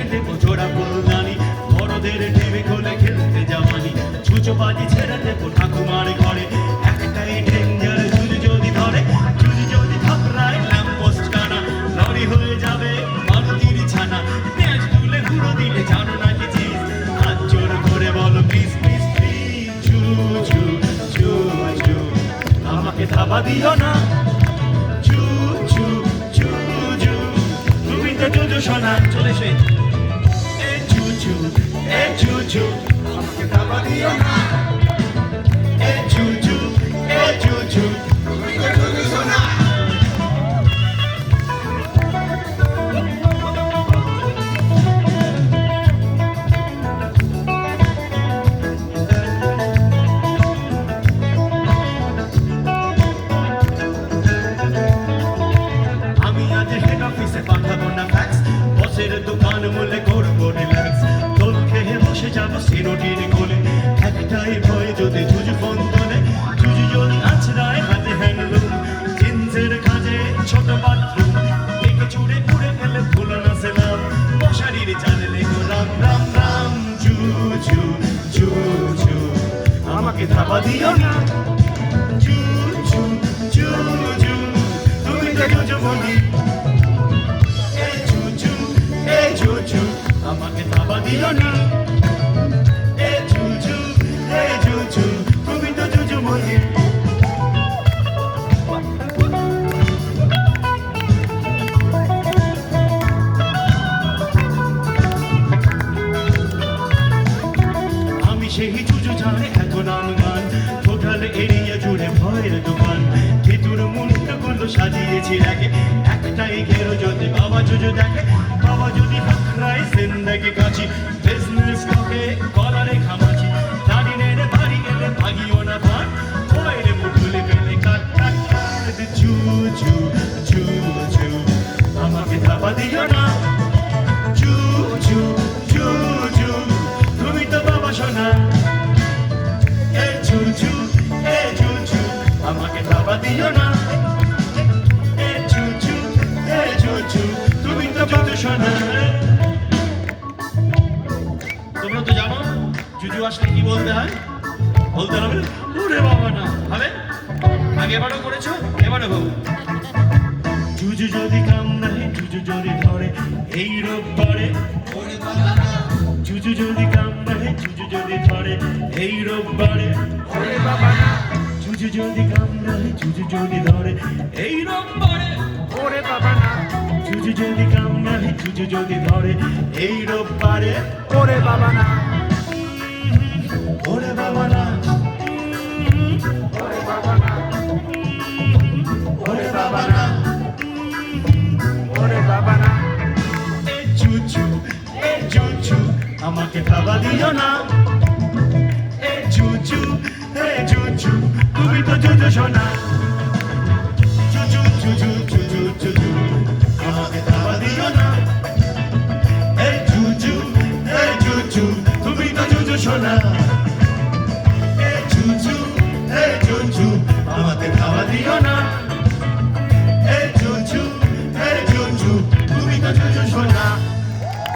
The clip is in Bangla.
থেকে দেবো ছোড়া ফুলদানি। বড়দের ঢেবে খোলে খেলতে যাওয়ানি ছুঁচো বাজি ছেড়ে দেবো ঠাকুমার ঘরে। একটাই ডেঞ্জার চুরি যদি ধরে চুরি যদি থাপড়ায় ল্যাম্পোস্ট কানা। লরি হয়ে যাবে মারুতির ছানা। পেঁয়াজ তুলে ঘুরো দিলে জানো না কি চিজ হাত জোর করে বলো প্লিজ প্লিজ প্লিজ চু ছু ছু আমাকে ধাবা দিও না। চু চু চু চু। তুমি তো জুজু শোনা চলে সে দোকান মূলে করব রিল্যাক্স দোল খেয়ে বসে যাব সিরোটির কোলে। একটাই ভয় যদি জুজু ফোন তোলে জুজু আছড়ায় হাতে হ্যান্ডলুম জিন্সের কাজে ছোট বাথরুম দেখে চুড়ে পুড়ে ফেলে ভুলো না সেলাম মশারির জানলে গো রাম রাম রাম জু জু জু জু আমাকে ধাবা দিও না। জু জু জু জু তুমি তো জুজু বলি এ জুজু এ জুজু আমাকে ধাবা দিও না। সেই জুজু জানে এত নাম গান টোটাল এরিয়া জুড়ে ভয়ের দোকান। ভেতর মুন্ডগুলো সাজিয়েছি আগে একটাই ঘেরো যদি বাবা জুজু দেখে, বাবা যদি হাকরাই জিন্দাগি কাছি জুজু তুমি তো জুজু শোনা তোমরা তো জানো, জুজু আসলে কি বলতে হয়? বলতে হবে ওরে বাবা না। হবে? আগে এবারও করেছ? এবারও বাবু জুজু যদি কাম নাই জুজু যদি ধরে, এই রোববারে জুজু যদি কাম নাই জুজু যদি ধরে, এই রোগ রোববারে জুজু যদি কাম নাই জুজু যদি ধরে, এই রোববারে ওরে বাবা না। জুজু যদি কাম নাই জুজু যদি ধরে, এই রোববারে ওরে বাবা না। ওরে বাবা না। ওরে বাবা না। ওরে বাবা না। আমাকে খাবার দিও না। শোনা। জুজু জুজু জুজু জুজু আমাকে খাবার দিও না। এ জুজু এ জুজু তুমি তো জুজু শোনা। এ জুজু এ জুজু আমাকে না।